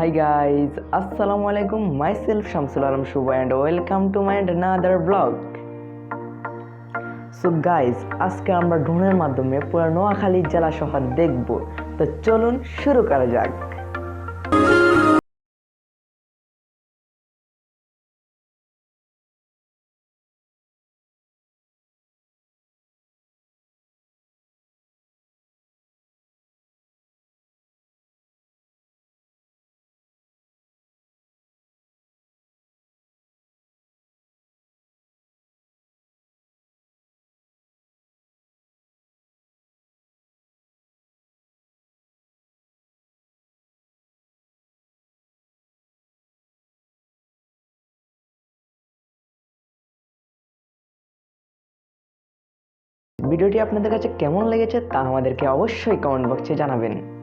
High guys আসসালামু আলাইকুম myself Shamsul Alam Shuvo and welcome to my other blog so guys আজকে আমরা ড্রোনের মাধ্যমে পুরো নোয়াখালী জেলা শহর দেখব। তো চলুন শুরু করা যাক। ভিডিওটি আপনাদের কাছে কেমন লেগেছে তা আমাদেরকে অবশ্যই কমেন্ট বক্সে জানাবেন।